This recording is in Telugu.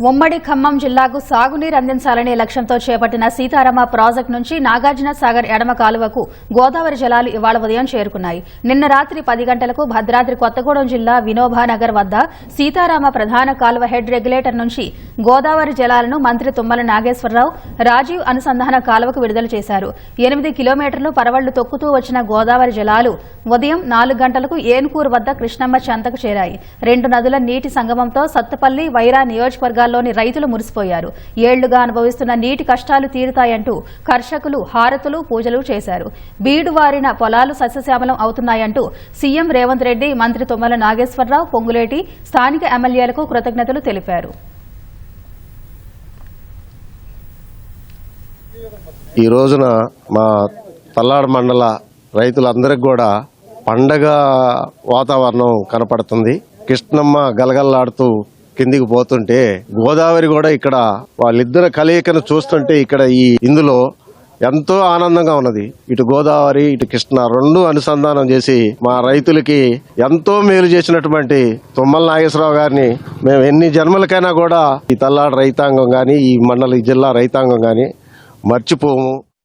ఉమ్మడి ఖమ్మం జిల్లాకు సాగునీరు అందించాలనే లక్ష్యంతో చేపట్టిన సీతారామ ప్రాజెక్టు నుంచి నాగార్జున సాగర్ ఎడమ కాలువకు గోదావరి జలాలు ఇవాళ ఉదయం చేరుకున్నాయి. నిన్న రాత్రి పది గంటలకు భద్రాద్రి కొత్తగూడెం జిల్లా వినోబానగర్ వద్ద సీతారామ ప్రధాన కాలువ హెడ్ రెగ్యులేటర్ నుంచి గోదావరి జలాలను మంత్రి తుమ్మల నాగేశ్వరరావు రాజీవ్ అనుసంధాన కాలువకు విడుదల చేశారు. ఎనిమిది కిలోమీటర్లు పరవళ్ళు తొక్కుతూ వచ్చిన గోదావరి జలాలు ఉదయం నాలుగు గంటలకు ఏన్కూరు వద్ద కృష్ణమ్మ చెంతకు చేరాయి. రెండు నదుల నీటి సంగమంతో సత్తపల్లి వైరా నియోజకవర్గాల్లోని రైతులు మురిసిపోయారు. ఏళ్ళుగా అనుభవిస్తున్న నీటి కష్టాలు తీరుతాయంటూ కర్షకులు హారతులు పూజలు చేశారు. బీడువారిన పొలాలు సస్యశ్యామలం అవుతున్నాయంటూ సీఎం రేవంత్ రెడ్డి మంత్రి తుమ్మల నాగేశ్వరరావు పొంగులేటి స్థానిక ఎమ్మెల్యేలకు కృతజ్ఞతలు తెలిపారు. ఈ రోజున మా తల్లాడ మండల రైతులందరికి కూడా పండగ వాతావరణం కనపడుతుంది. కృష్ణమ్మ గలగల్లాడుతూ కిందికి పోతుంటే గోదావరి కూడా ఇక్కడ వాళ్ళిద్దరు కలయికను చూస్తుంటే ఇక్కడ ఈ ఇందులో ఎంతో ఆనందంగా ఉన్నది. ఇటు గోదావరి ఇటు కృష్ణ రెండు అనుసంధానం చేసి మా రైతులకి ఎంతో మేలు చేసినటువంటి తుమ్మల నాగేశ్వరరావు గారిని మేము ఎన్ని జన్మలకైనా కూడా ఈ తల్లాడ రైతాంగం కానీ ఈ మండలి జిల్లా రైతాంగం కానీ మర్చిపోము.